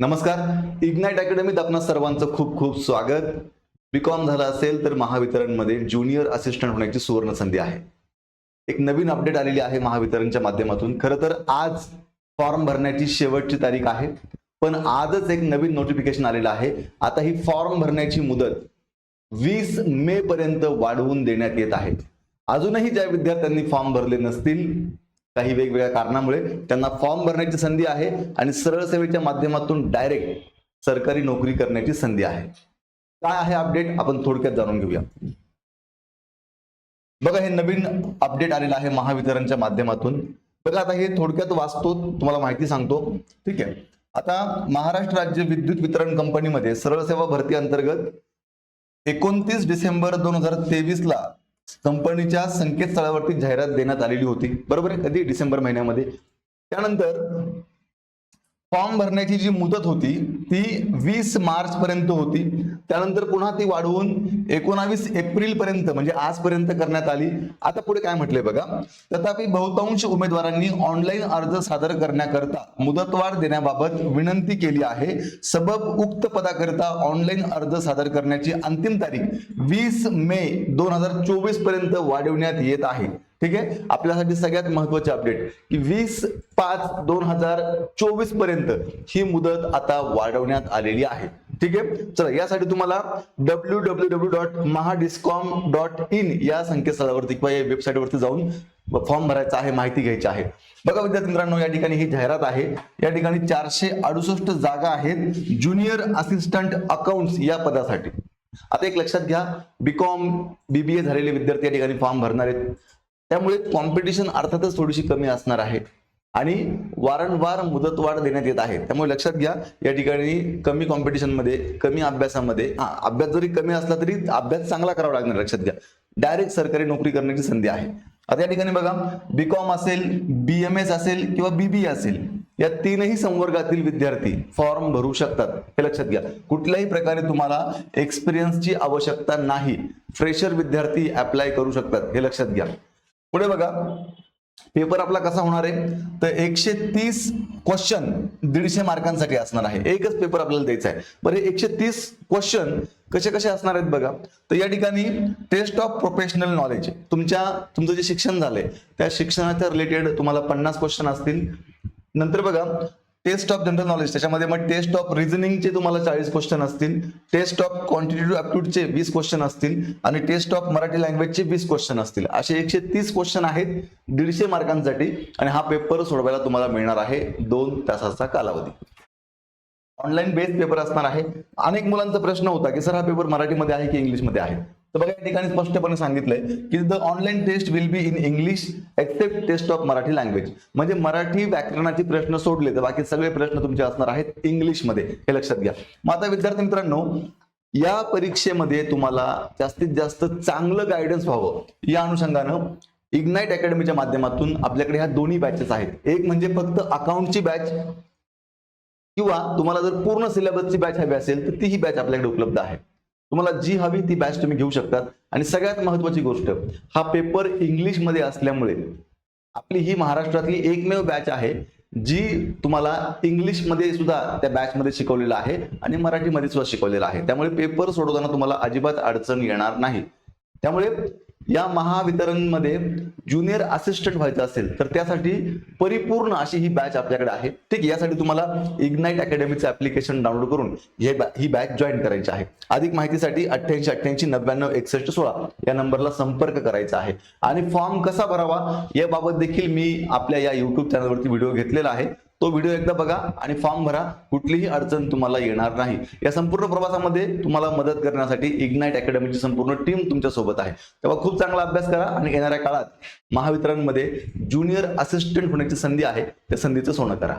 नमस्कार. इग्नाइट अकॅडमीत आपणा सर्वांचं खूप खूप स्वागत. बीकॉम झालं असेल तर महावितरणमध्ये ज्युनियर असिस्टंट होण्याची सुवर्ण संधी आहे. एक नवीन अपडेट आलेली आहे महावितरणच्या माध्यमातून. खरं तर आज फॉर्म भरण्याची शेवटची तारीख आहे. पण आजच एक नवीन नोटिफिकेशन आलेलं आहे. आता ही फॉर्म भरण्याची मुदत वीस मे पर्यंत वाढवून देण्यात येत आहे. अजूनही ज्या विद्यार्थ्यांनी फॉर्म भरले नसतील काही वेगवेगळ्या कारणामुळे त्यांना फॉर्म भरण्याची संधी आहे आणि सरळ सेवेच्या माध्यमातून डायरेक्ट सरकारी नोकरी करण्याची संधी आहे. काय आहे अपडेट? आपण थोडक्यात जाणून घेऊया. बघा हे नवीन अपडेट आलेलं आहे महावितरणच्या माध्यमातून. बघा आता हे थोडक्यात वाचतो तुम्हाला माहिती सांगतो. ठीक आहे. आता महाराष्ट्र राज्य विद्युत वितरण कंपनीमध्ये सरळ सेवा भरती अंतर्गत एकोणतीस डिसेंबर दोन हजार तेवीस ला कंपनीच्या संकेतस्थळावरती जाहिरात देण्यात आलेली होती. बरोबर आहे? कधी? डिसेंबर महिन्यामध्ये. त्यानंतर फॉर्म भरण्याची जी मुदत होती ती वीस मार्च पर्यंत होती. त्यानंतर पुन्हा ती वाढवून एकोणावीस एप्रिल पर्यंत म्हणजे आजपर्यंत करण्यात आली. आता पुढे काय म्हटले बघा? तथापि बहुतांश उमेदवारांनी ऑनलाईन अर्ज सादर करण्याकरता मुदतवाढ देण्याबाबत विनंती केली आहे. सबब उक्त पदाकरिता ऑनलाईन अर्ज सादर करण्याची अंतिम तारीख वीस मे दोन हजार चोवीसपर्यंत वाढवण्यात येत आहे. ठीक आहे? आपल्यासाठी सगळ्यात महत्त्वाचे अपडेट की वीस पाच दोन हजार चोवीसपर्यंत ही मुदत आता वाढवण्यात आलेली आहे. ठीक आहे? चला यासाठी तुम्हाला W W W dot Mahadiscom dot in या संकेतस्थळावरती किंवा या वेबसाईटवरती जाऊन फॉर्म भरायचा आहे माहिती घ्यायची आहे. बघा विद्यार्थी मित्रांनो या ठिकाणी ही जाहिरात आहे. या ठिकाणी चारशे अडुसष्ट जागा आहेत ज्युनियर असिस्टंट अकाउंट्स या पदासाठी. आता एक लक्षात घ्या बीकॉम बीबीए झालेले विद्यार्थी या ठिकाणी फॉर्म भरणार आहेत. त्यामुळे कॉम्पिटिशन अर्थातच थोडीशी कमी असणार आहे. आणि वारंवार मुदतवाढ देण्यात येत आहे. त्यामुळे लक्षात घ्या या ठिकाणी कमी कॉम्पिटिशनमध्ये कमी अभ्यासामध्ये हा अभ्यास जरी कमी असला तरी अभ्यास चांगला करावा लागणार लक्षात घ्या. डायरेक्ट सरकारी नोकरी करण्याची संधी आहे. आता या ठिकाणी बघा बीकॉम असेल बी एम एस असेल किंवा बीबी असेल या तीनही संवर्गातील विद्यार्थी फॉर्म भरू शकतात. हे लक्षात घ्या. कुठल्याही प्रकारे तुम्हाला एक्सपिरियन्सची आवश्यकता नाही. फ्रेशर विद्यार्थी अप्लाय करू शकतात. हे लक्षात घ्या. पुढे बघा. पेपर आपला कसा होणार आहे? तर एकशे तीस क्वेश्चन दीडशे मार्कांसाठी असणार आहे. एकच पेपर आपल्याला द्यायचा आहे. बरं एकशे तीस क्वेश्चन कसे कसे असणार आहेत बघा. तर या ठिकाणी टेस्ट ऑफ प्रोफेशनल नॉलेज तुमच्या तुमचं जे शिक्षण झालंय त्या शिक्षणाच्या रिलेटेड तुम्हाला पन्नास क्वेश्चन असतील. नंतर बघा टेस्ट ऑफ जनरल नॉलेज त्याच्यामध्ये मग टेस्ट ऑफ रिझनिंगचे तुम्हाला चाळीस क्वेश्चन असतील. टेस्ट ऑफ क्वांटिटेटिव्ह ॲप्टिट्यूडचे वीस क्वेश्चन असतील. आणि टेस्ट ऑफ मराठी लँग्वेजचे वीस क्वेश्चन असतील. असे एकशे तीस क्वेश्चन आहेत दीडशे मार्कांसाठी. आणि हा पेपर सोडवायला तुम्हाला मिळणार आहे दोन तासाचा कालावधी. ऑनलाईन बेस्ड पेपर असणार आहे. अनेक मुलांचा प्रश्न होता की सर हा पेपर मराठीमध्ये आहे की इंग्लिशमध्ये आहे? तर बघा या ठिकाणी स्पष्टपणे सांगितलंय की the online test will be in English except test of Marathi language म्हणजे मराठी व्याकरणाचे प्रश्न सोडले तर बाकी सगळे प्रश्न तुमचे असणार आहेत इंग्लिशमध्ये हे लक्षात घ्या. मग आता विद्यार्थी मित्रांनो या परीक्षेमध्ये तुम्हाला जास्तीत जास्त चांगलं गायडन्स व्हावं. या अनुषंगानं इग्नाइट अकॅडमीच्या माध्यमातून आपल्याकडे ह्या दोन्ही बॅचेस आहेत. एक म्हणजे फक्त अकाउंटची बॅच किंवा तुम्हाला जर पूर्ण सिलेबसची बॅच हवी असेल तर ती ही बॅच आपल्याकडे उपलब्ध आहे तुम्हाला जी हवी ती बॅच तुम्ही घेऊ शकतात. आणि सगळ्यात महत्वाची गोष्ट हा पेपर इंग्लिशमध्ये असल्यामुळे आपली ही महाराष्ट्रातली एकमेव बॅच आहे जी तुम्हाला इंग्लिशमध्ये सुद्धा त्या बॅचमध्ये शिकवलेलं आहे आणि मराठीमध्ये सुद्धा शिकवलेलं आहे. त्यामुळे पेपर सोडवताना तुम्हाला अजिबात अडचण येणार नाही. त्यामुळे या महावितरणमध्ये ज्युनियर असिस्टंट व्हायचं असेल तर त्यासाठी परिपूर्ण अशी ही बॅच आपल्याकडे आहे. ठीक आहे यासाठी तुम्हाला इग्नाइट अकॅडमीचं ऍप्लिकेशन डाउनलोड करून हे ही बॅच जॉईन करायची आहे. अधिक माहितीसाठी अठ्ठ्याऐंशी अठ्ठ्याऐंशी नव्याण्णव एकसष्ट सोळा या नंबरला संपर्क करायचा आहे. आणि फॉर्म कसा भरावा याबाबत देखील मी आपल्या या युट्यूब चॅनलवरती व्हिडिओ घेतलेला आहे. तो व्हिडिओ एकदा बघा आणि फॉर्म भरा. कुठलीही अडचण तुम्हाला येणार नाही. या संपूर्ण प्रवासामध्ये तुम्हाला मदत करण्यासाठी इग्नाइट अकॅडमीची संपूर्ण टीम तुमच्यासोबत आहे. तेव्हा खूप चांगला अभ्यास करा आणि येणाऱ्या काळात महावितरणमध्ये ज्युनियर असिस्टंट होण्याची संधी आहे. त्या संधीचं सोनं करा.